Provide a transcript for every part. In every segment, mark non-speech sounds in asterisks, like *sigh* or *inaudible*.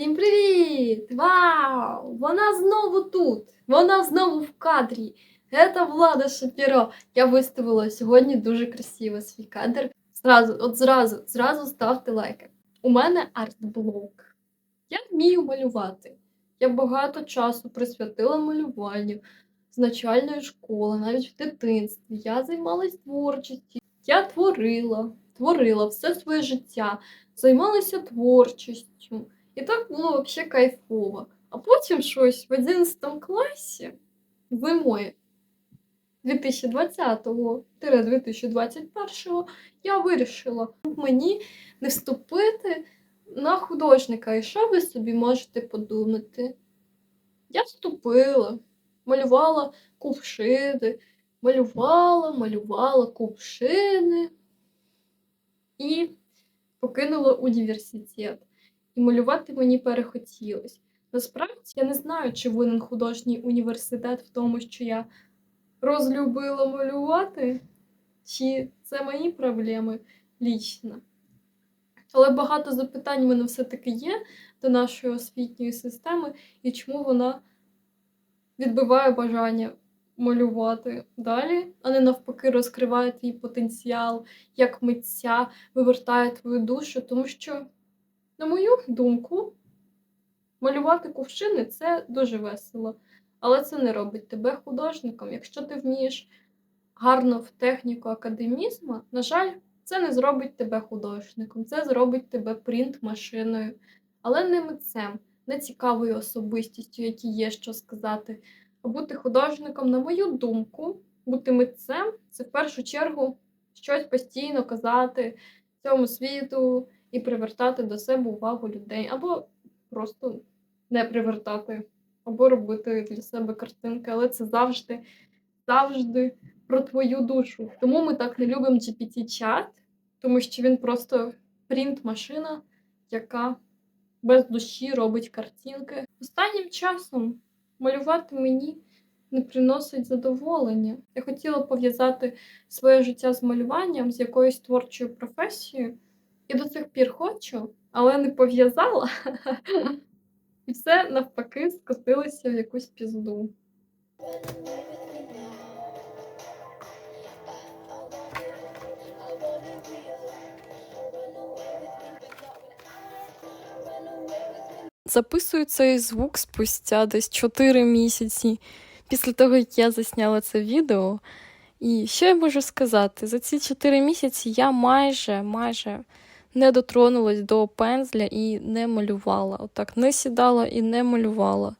Всім привіт! Вау! Вона знову тут! Вона знову в кадрі! Це Влада Шапіро. Я виставила сьогодні дуже красиво свій кадр. Зразу, от зразу, зразу ставте лайки. У мене артблок. Я вмію малювати. Я багато часу присвятила малюванню з начальної школи, навіть в дитинстві. Я займалась творчістю. Я творила, творила все своє життя, займалася творчістю. І так було взагалі кайфово. А потім щось в 11 класі зимою 2020-2021 я вирішила мені не вступити на художника. І що ви собі можете подумати? Я вступила, малювала кувшини, малювала, малювала кувшини і покинула університет і малювати мені перехотілось. Насправді я не знаю, чи винен художній університет в тому, що я розлюбила малювати, чи це мої проблеми лічно. Але багато запитань в мене все-таки є до нашої освітньої системи і чому вона відбиває бажання малювати далі, а не навпаки розкриває твій потенціал як митця, вивертає твою душу, тому що. На мою думку, малювати кувшини це дуже весело, але це не робить тебе художником. Якщо ти вмієш гарно в техніку академізму, на жаль, це не зробить тебе художником, це зробить тебе принт-машиною, але не митцем, не цікавою особистістю, якій є що сказати. А бути художником, на мою думку, бути митцем це в першу чергу щось постійно казати цьому світу і привертати до себе увагу людей, або просто не привертати, або робити для себе картинки, але це завжди, завжди про твою душу. Тому ми так не любимо GPT-чат, тому що він просто принт-машина, яка без душі робить картинки. Останнім часом малювати мені не приносить задоволення. Я хотіла пов'язати своє життя з малюванням, з якоюсь творчою професією. І до цих пір хочу, але не пов'язала. *laughs* І все навпаки скотилося в якусь пізду. Записую цей звук спустя десь 4 місяці після того, як я засняла це відео. І що я можу сказати? За ці 4 місяці я майже майже не дотронулась до пензля і не малювала. Отак не сідала і не малювала.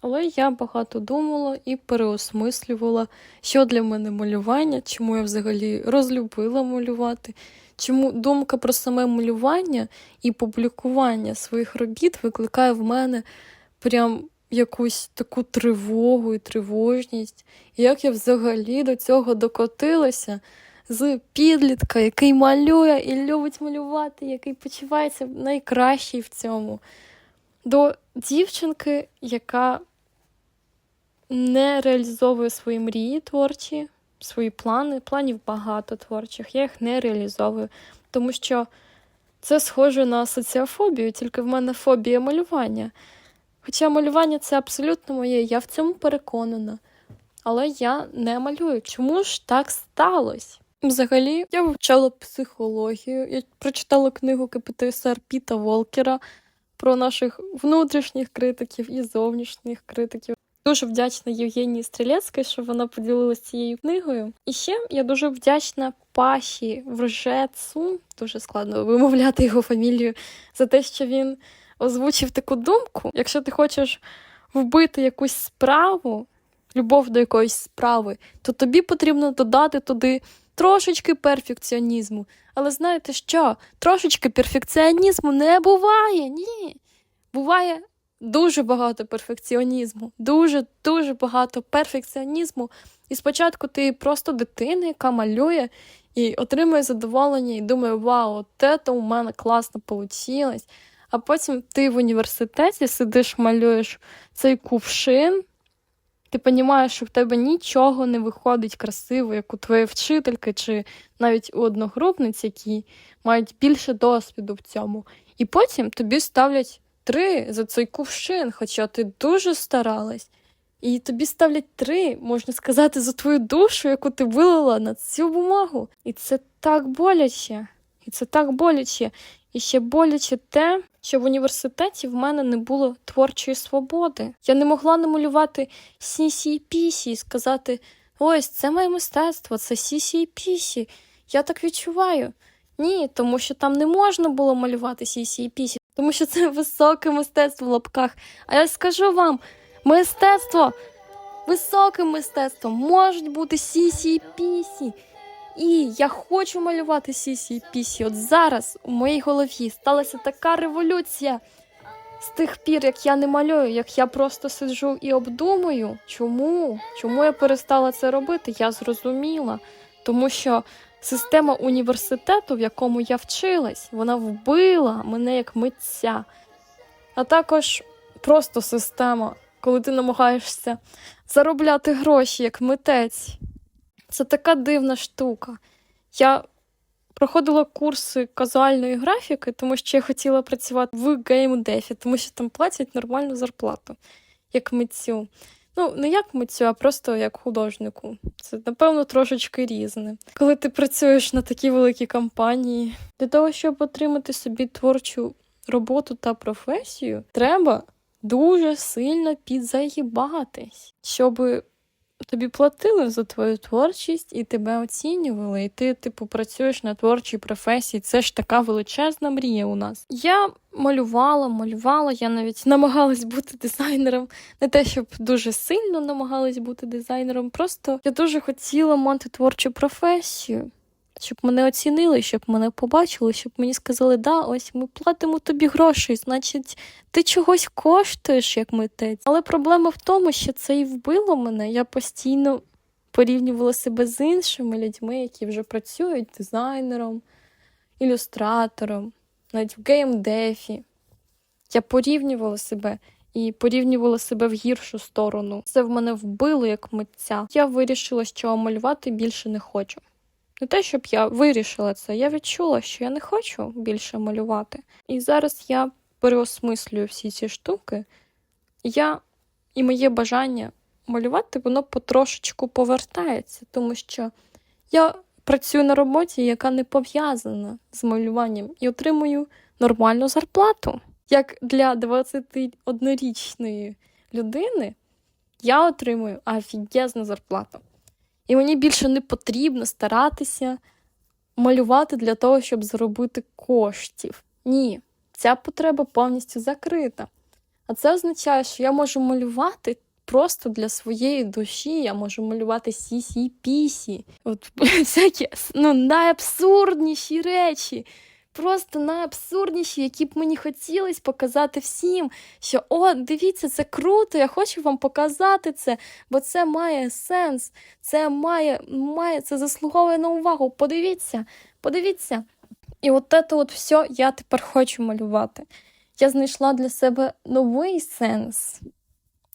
Але я багато думала і переосмислювала, що для мене малювання, чому я взагалі розлюбила малювати, чому думка про саме малювання і публікування своїх робіт викликає в мене прям якусь таку тривогу і тривожність. І як я взагалі до цього докотилася з підлітка, який малює і любить малювати, який почувається найкращий в цьому, до дівчинки, яка не реалізовує свої мрії творчі, свої плани. Планів багато творчих, я їх не реалізовую, тому що це схоже на соціофобію, тільки в мене фобія малювання. Хоча малювання це абсолютно моє, я в цьому переконана. Але я не малюю. Чому ж так сталося? Взагалі, я вивчала психологію. Я прочитала книгу КПТСР Піта Волкера про наших внутрішніх критиків і зовнішніх критиків. Дуже вдячна Євгенії Стрілецькій, що вона поділилася цією книгою. І ще я дуже вдячна Паші Вржецу, дуже складно вимовляти його фамілію, за те, що він озвучив таку думку: якщо ти хочеш вбити якусь справу, любов до якоїсь справи, то тобі потрібно додати туди трошечки перфекціонізму. Але знаєте що? Трошечки перфекціонізму не буває. Ні. Буває дуже багато перфекціонізму, дуже дуже багато перфекціонізму. І спочатку ти просто дитина, яка малює і отримує задоволення, і думає, вау, от це у мене класно вийшло. А потім ти в університеті сидиш, малюєш цей кувшин, ти розумієш, що в тебе нічого не виходить красиво, як у твоєї вчительки, чи навіть у одногрупниць, які мають більше досвіду в цьому. І потім тобі ставлять три за цей кувшин, хоча ти дуже старалась. І тобі ставлять три, можна сказати, за твою душу, яку ти вилила на цю бумагу. І це так боляче. І це так боляче. І ще боляче те, що в університеті в мене не було творчої свободи. Я не могла намалювати сісі і пісі і сказати: ось це моє мистецтво, це сісі і пісі. Я так відчуваю. Ні, тому що там не можна було малювати сісі і пісі, тому що це високе мистецтво в лапках. А я скажу вам, мистецтво, високе мистецтво можуть бути сісі і пісі. І я хочу малювати сісі і пісі. От зараз у моїй голові сталася така революція. З тих пір, як я не малюю, як я просто сиджу і обдумую, чому? Чому я перестала це робити? Я зрозуміла. Тому що система університету, в якому я вчилась, вона вбила мене як митця. А також просто система, коли ти намагаєшся заробляти гроші як митець. Це така дивна штука. Я проходила курси казуальної графіки, тому що я хотіла працювати в геймдефі, тому що там платять нормальну зарплату, як митцю. Ну, не як митцю, а просто як художнику. Це, напевно, трошечки різне. Коли ти працюєш на такій великій компанії, для того, щоб отримати собі творчу роботу та професію, треба дуже сильно підзагибатись, щоб тобі платили за твою творчість і тебе оцінювали, і ти, типу, працюєш на творчій професії. Це ж така величезна мрія у нас. Я малювала, малювала, я навіть намагалась бути дизайнером. Не те, щоб дуже сильно намагалась бути дизайнером, просто я дуже хотіла мати творчу професію. Щоб мене оцінили, щоб мене побачили, щоб мені сказали, да, ось ми платимо тобі гроші, значить, ти чогось коштуєш як митець. Але проблема в тому, що це і вбило мене. Я постійно порівнювала себе з іншими людьми, які вже працюють дизайнером, ілюстратором, навіть в геймдефі. Я порівнювала себе і порівнювала себе в гіршу сторону. Це в мене вбило як митця. Я вирішила, що малювати більше не хочу. Не те, щоб я вирішила це, я відчула, що я не хочу більше малювати. І зараз я переосмислюю всі ці штуки. Я і моє бажання малювати, воно потрошечку повертається, тому що я працюю на роботі, яка не пов'язана з малюванням, і отримую нормальну зарплату. Як для 21-річної людини я отримую офігезну зарплату. І мені більше не потрібно старатися малювати для того, щоб заробити коштів. Ні, ця потреба повністю закрита. А це означає, що я можу малювати просто для своєї душі, я можу малювати сісі пісі. От *laughs* всякі ну, найабсурдніші речі. Просто найабсурдніші, які б мені хотілося показати всім, що о, дивіться, це круто, я хочу вам показати це, бо це має сенс, це має, має це заслуговує на увагу. Подивіться, подивіться. І от це от все я тепер хочу малювати. Я знайшла для себе новий сенс.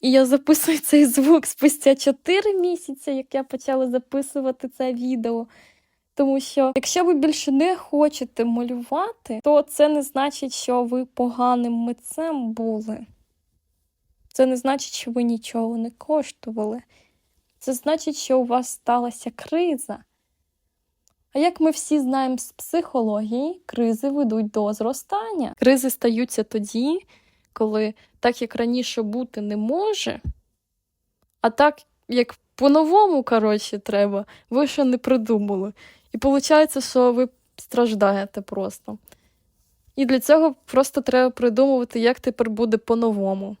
І я записую цей звук спустя 4 місяці, як я почала записувати це відео. Тому що, якщо ви більше не хочете малювати, то це не значить, що ви поганим митцем були. Це не значить, що ви нічого не коштували. Це значить, що у вас сталася криза. А як ми всі знаємо з психології, кризи ведуть до зростання. Кризи стаються тоді, коли так, як раніше бути не може, а так, як по-новому, коротше, треба, ви ще не придумали. І виходить, що ви страждаєте просто. І для цього просто треба придумувати, як тепер буде по-новому.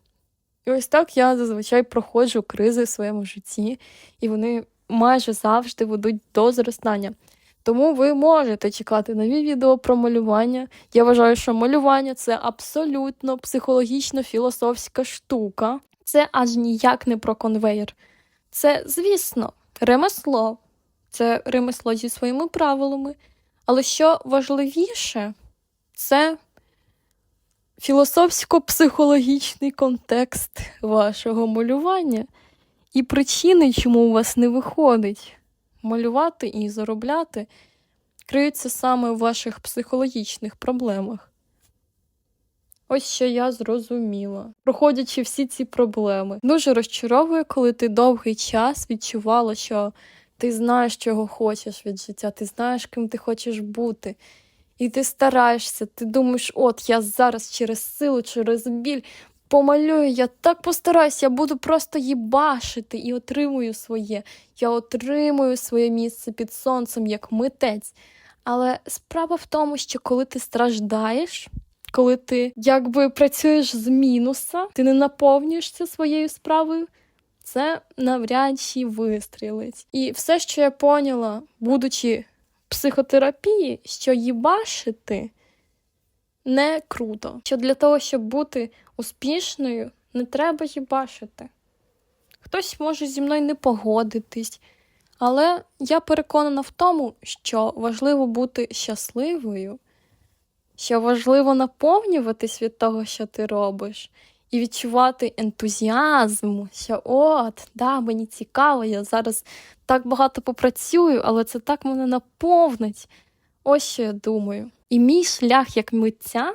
І ось так я зазвичай проходжу кризи в своєму житті, і вони майже завжди ведуть до зростання. Тому ви можете чекати нові відео про малювання. Я вважаю, що малювання це абсолютно психологічно-філософська штука. Це аж ніяк не про конвейер. Це, звісно, ремесло. Це ремесло зі своїми правилами. Але що важливіше, це філософсько-психологічний контекст вашого малювання і причини, чому у вас не виходить малювати і заробляти, криються саме у ваших психологічних проблемах. Ось що я зрозуміла, проходячи всі ці проблеми. Дуже розчаровує, коли ти довгий час відчувала, що ти знаєш, чого хочеш від життя, ти знаєш, ким ти хочеш бути. І ти стараєшся, ти думаєш, от я зараз через силу, через біль помалюю, я так постараюсь, я буду просто їбашити і отримую своє. Я отримую своє місце під сонцем як митець. Але справа в тому, що коли ти страждаєш, коли ти якби працюєш з мінуса, ти не наповнюєшся своєю справою, це навряд чи вистрілить. І все, що я поняла, будучи психотерапії, що їбашити не круто. Що для того, щоб бути успішною, не треба їбашити. Хтось може зі мною не погодитись, але я переконана в тому, що важливо бути щасливою, що важливо наповнюватись від того, що ти робиш, і відчувати ентузіазм, що от, да, мені цікаво, я зараз так багато попрацюю, але це так мене наповнить. Ось що я думаю. І мій шлях як митця,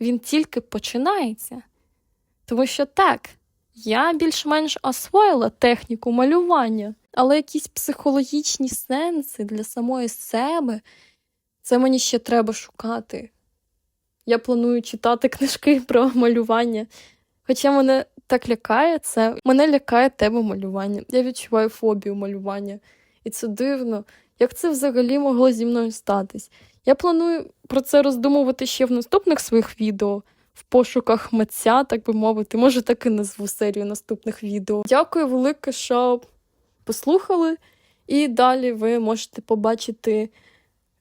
він тільки починається. Тому що так, я більш-менш освоїла техніку малювання, але якісь психологічні сенси для самої себе, це мені ще треба шукати. Я планую читати книжки *laughs* про малювання. Хоча мене так лякає це, мене лякає тема малювання. Я відчуваю фобію малювання. І це дивно. Як це взагалі могло зі мною статись? Я планую про це роздумувати ще в наступних своїх відео, в пошуках митця, так би мовити. Може, так і назву серію наступних відео. Дякую велике, що послухали. І далі ви можете побачити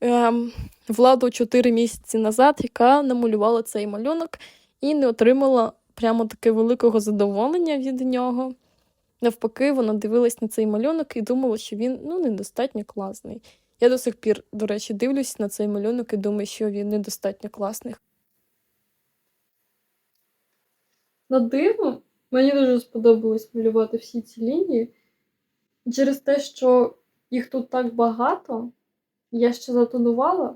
ем, владу 4 місяці назад, яка намалювала цей малюнок і не отримала прямо таке великого задоволення від нього. Навпаки, вона дивилась на цей малюнок і думала, що він ну, недостатньо класний. Я до сих пір, до речі, дивлюсь на цей малюнок і думаю, що він недостатньо класний. На диво, мені дуже сподобалось малювати всі ці лінії. Через те, що їх тут так багато, я ще затонувала,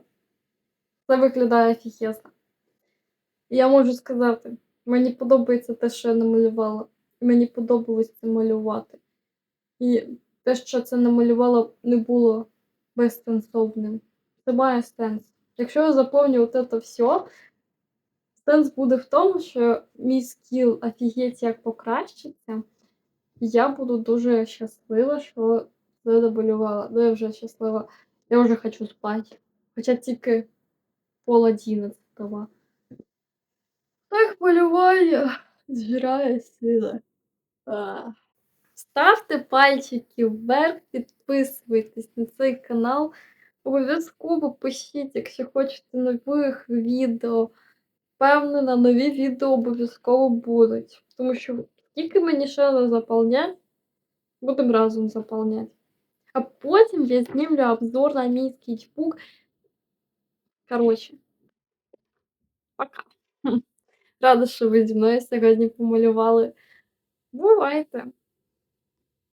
це виглядає офігезно. І Я можу сказати, мені подобається те, що я намалювала. Мені подобалось це малювати. І те, що це намалювала, не було безсенсовним. Це має сенс. Якщо я заповню от це все, сенс буде в тому, що мій скіл офігеть як покращиться, і я буду дуже щаслива, що це намалювала. Ну, я вже щаслива. Я вже хочу спати. Хоча тільки пол одинадцятого. Так полювання зжирає сили. А. Ставте пальчики вверх, підписуйтесь на цей канал. Обов'язково пишіть, якщо хочете нових відео. Впевнена, нові відео обов'язково будуть. Тому що тільки мені ще не заповнять, будемо разом заповняти. А потім я знімлю обзор на мій скетчбук. Коротше. Пока. Рада, що ви зі мною сьогодні помалювали. Бувайте!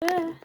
Е.